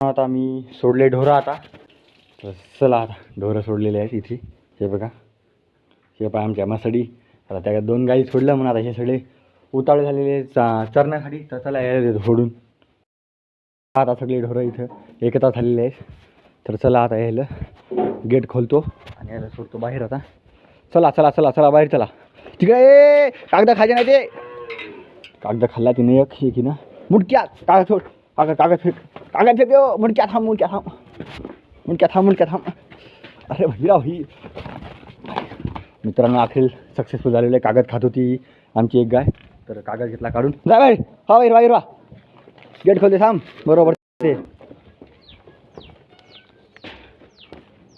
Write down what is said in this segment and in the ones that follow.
आता मी सोडले ढोरं आता. तर चला आता ढोरं सोडलेले आहेत इथे. हे बघा. हे पहा आमच्या मसडी आता त्या दोन गाई सोडल्या म्हणून आता हे सगळे उताळे झालेले चा चरण्यासाठी. तर चला यायला देतो सोडून. आता सगळे ढोरं इथं एकत्र झालेले आहेत. तर चला आता यायला गेट खोलतो आणि यायला सोडतो बाहेर आता. चला चला चला चला बाहेर चला. तिकडे ए कागद खायचे नाही ते. कागद खाल्ला तिने एक हे की ना. मुडक्या कागद सोड. कागद कागद फेक. कागद फेक देव मुडक्या थांब मुडक्या थांब मुडक्या थांब मुडक्या थांब अरे भैया भाई मित्रांनो अखेर सक्सेसफुल झालेलं आहे कागद खात होती आमची एक गाय तर कागद घेतला काढून जा बाहेर हा बाहेर बाहेर वा गेट खोलते थांब बरोबर ते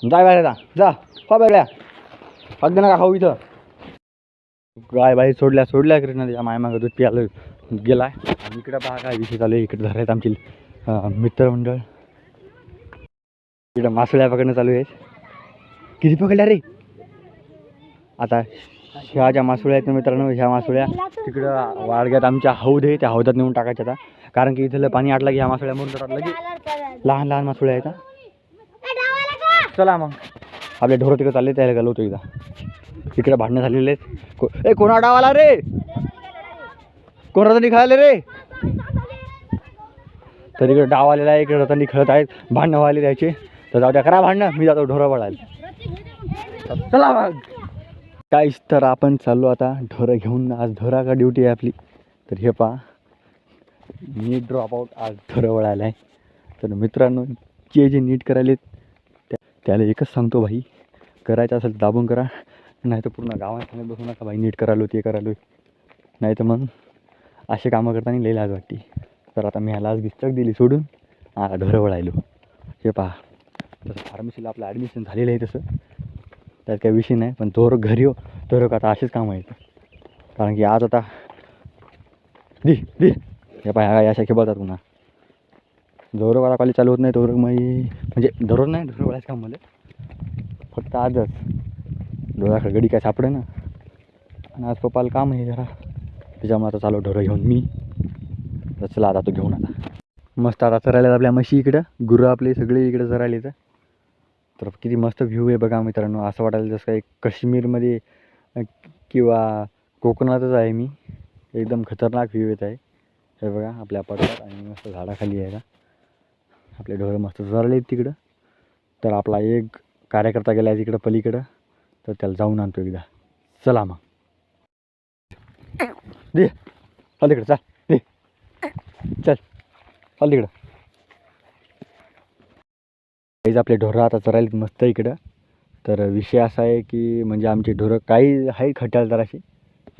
जाय बाहेर जा जा हो बाहेर कागद नका खाऊ इथं गाय बाहेर सोडल्या सोडल्या की ना त्याच्या मायमागं दूध प्यायला गेलाय आणि इकडं पहा काय विषय चालू आहे इकडे धरायत आमची मित्रमंडळ. इकडं मासोळ्या पकडणं चालू आहे किती पकडल्या रे? आता ह्या ज्या मासोळ्या आहेत ना मित्रांनो ह्या मासोळ्या तिकडं वाडग्यात आमच्या हौद आहे त्या हौदात नेऊन टाकायच्या आता. कारण की इथलं पाणी आटलं की ह्या मासोळ्या तर जातात लगेच. लहान लहान मासोळ्या आहेत चला मग. आपले ढोरं तिकडे चालले त्याला घालवतो एकदा. तिकडं भांडणं झालेले आहेत. को ए कोणा डावाला रे? कोण निघाले रे? तर इकडे डाव आलेला आहे इकडे रतनी खेळत आहेत. भांडणं व्हायला द्यायचे. तर जाऊ द्या करा भांडणं. मी जातो ढोरं पडायला चला मग. काहीच तर आपण चाललो आता ढोरं घेऊन. आज ढोरा का ड्युटी आहे आपली? तर हे पहा. नीट ड्रॉपआउट आज ढोरं वळायला आहे. तर मित्रांनो जे जे नीट करायले त्या त्याला एकच सांगतो भाई. करायचं असेल दाबून करा. नाही तर पूर्ण गावात बसू नका भाई. नीट करायलो ते करायलो नाही तर मग असे कामं करताना लई आज वाटते. तर आता मी ह्याला आज दिली सोडून. आता ढोरं वळायलो. हे पहा. तसं फार्मसीला आपलं ॲडमिशन झालेलं आहे तसं. त्यात काही विषय नाही पण थोरं घरी हो. का आता असेच काम आहेत. कारण की आज आता दि दि. हे पहा ह्या अशा खेळतात पुन्हा. जोर कॉलेज चालू होत नाही तोर मग म्हणजे दररोज नाही ढोरं वळायचं काम मला फक्त आजच. डोळ्याकडे गडी काय सापडे ना आणि आज पप्पाला काम आहे जरा. त्याच्यामुळे आता चालू ढोरं घेऊन मी. तर चला आता तो घेऊन आता. मस्त आता चरायला आपल्या म्हशी इकडं गुरं आपले सगळे इकडं चरायला येतं तर किती मस्त व्ह्यू आहे बघा मित्रांनो. असं वाटायला जसं काही काश्मीरमध्ये किंवा कोकणातच आहे मी. एकदम खतरनाक व्ह्यू येत आहे. हे बघा आपल्या पर्वत आणि मस्त झाडाखाली आहे का आपले ढोरं मस्त चरले आहेत तिकडं. तर आपला एक कार्यकर्ता गेला आहे तिकडं पलीकडं. तर त्याला जाऊन आणतो एकदा. चला मग. दे. चल तिकडं चाल. चल चल तिकडं. काहीच आपले ढोरं आता चरायला मस्त इकडं. तर विषय असा आहे की म्हणजे आमचे ढोरं काही आहे खट्याल जराशी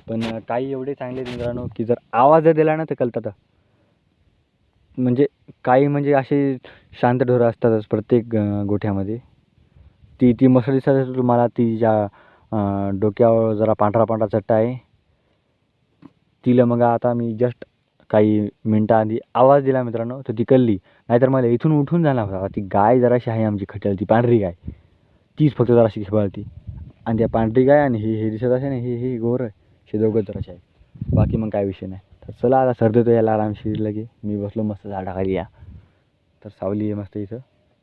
पण काही एवढे चांगले मित्रांनो की जर आवाज जर दिला ना तर कळतात. म्हणजे काही म्हणजे असे शांत ढोरं असतातच प्रत्येक गोठ्यामध्ये. ती ती मस्त दिसत तुम्हाला ती ज्या डोक्यावर जरा पांढरा पांढरा चट्टा आहे तिला मग आता मी जस्ट काही मिनटं आधी आवाज दिला मित्रांनो तर ती कळली. नाहीतर मला इथून उठून जाणार होता. ती गाय जराशी आहे आमची खट्याळ ती पांढरी गाय. तीच फक्त जराशी खिबाळती. आणि त्या पांढरी गाय आणि हे हे दिसत असे ना हे हे गोर हे दोघं जराशी आहे बाकी मग काय विषय नाही. तर चला आता सर्दी तो यायला आरामशीर लगे. मी बसलो मस्त झाडाखाली या. तर सावली आहे मस्त इथं.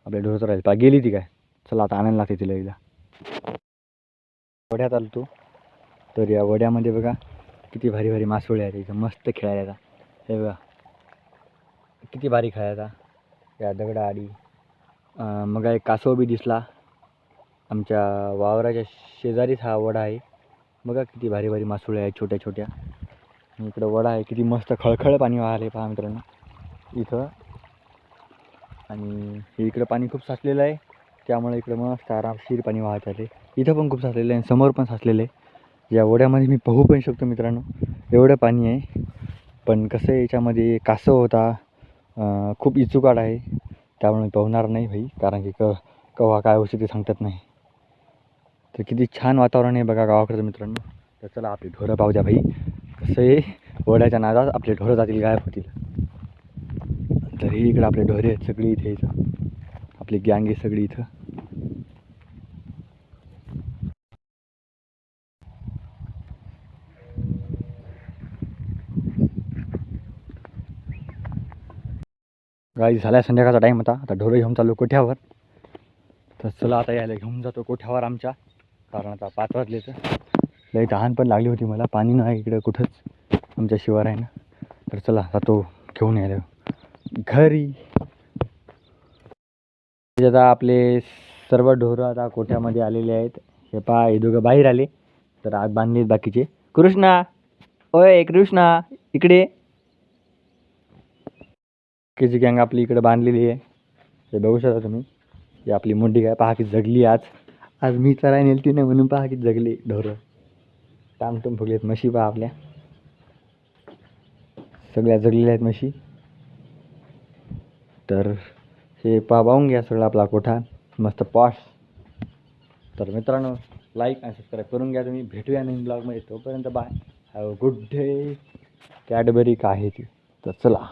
आपल्या ढोरचं राहील. पा गेली ती काय? चला आता आणायला लागते तिला एकदा वड्यात आलो तू तर या वड्यामध्ये बघा किती भारी भारी मासोळी आहेत. इथं मस्त खेळायला हे बघा. किती भारी आता. या दगडा आडी. मग एक कासव बी दिसला. आमच्या वावराच्या शेजारीच हा वडा आहे. बघा किती भारी भारी मासुळे आहेत छोट्या छोट्या. इकडं वडा आहे. किती मस्त खळखळ पाणी वाहले पहा मित्रांनो. इथं. आणि हे इकडं पाणी खूप साचलेलं आहे. त्यामुळे इकडं मस्त आरामशीर पाणी वाहत आले इथं पण खूप साचलेलं आहे आणि समोर पण साचलेलं आहे. या वड्यामध्ये मी पाहू पण शकतो मित्रांनो. एवढं पाणी आहे. पण कसं आहे याच्यामध्ये कासव होता. खूप इचुकाट आहे. त्यामुळे मी पोहणार नाही भाई कारण की क केव्हा काय होतं ते सांगतात नाही. तर किती छान वातावरण आहे बघा गावाकडचं मित्रांनो. तर चला आपली ढोरं पाहू द्या भाई. कसं आहे वड्याच्या नादात आपले ढोरं जातील गायब होतील. तर ही इकडं आपले ढोरे आहेत सगळी इथे इथं. आपली गँग आहे सगळी इथं. गाडी झाला संध्याकाळचा टाईम होता. आता ढोरं घेऊन चाललो कोठ्यावर? तर चला आता यायला घेऊन जातो कोठ्यावर आमच्या. कारण आता पाच वाजले तर. लई तहान पण लागली होती मला. पाणी नाही इकडं कुठंच. आमच्या शिवार आहे ना. तर चला आता तो घेऊन यायला. घरी. आता आपले सर्व ढोरं आता कोठ्यामध्ये आलेले आहेत. हे पा हे दोघं बाहेर आले. तर आग बांधले बाकीचे. कृष्णा! ओय कृष्णा! इकडे. केची गँग आपली इकडे बांधलेली आहे. हे बघू शकता तुम्ही. ही आपली मोठी काय पहा की जगली आज. आज मी चराय नेलती नाही म्हणून पहा की जगली ढोरं. टामटूम फुगलेत म्हशी पहा आपल्या. सगळ्या जगलेल्या आहेत म्हशी. तर हे पहा पाहून घ्या सगळा आपला कोठा. मस्त पॉश तर मित्रांनो लाईक आणि सबस्क्राईब करून घ्या तुम्ही. भेटूया नवीन ब्लॉगमध्ये. तोपर्यंत bye have good day Cadbury काय आहे ती? तर चला.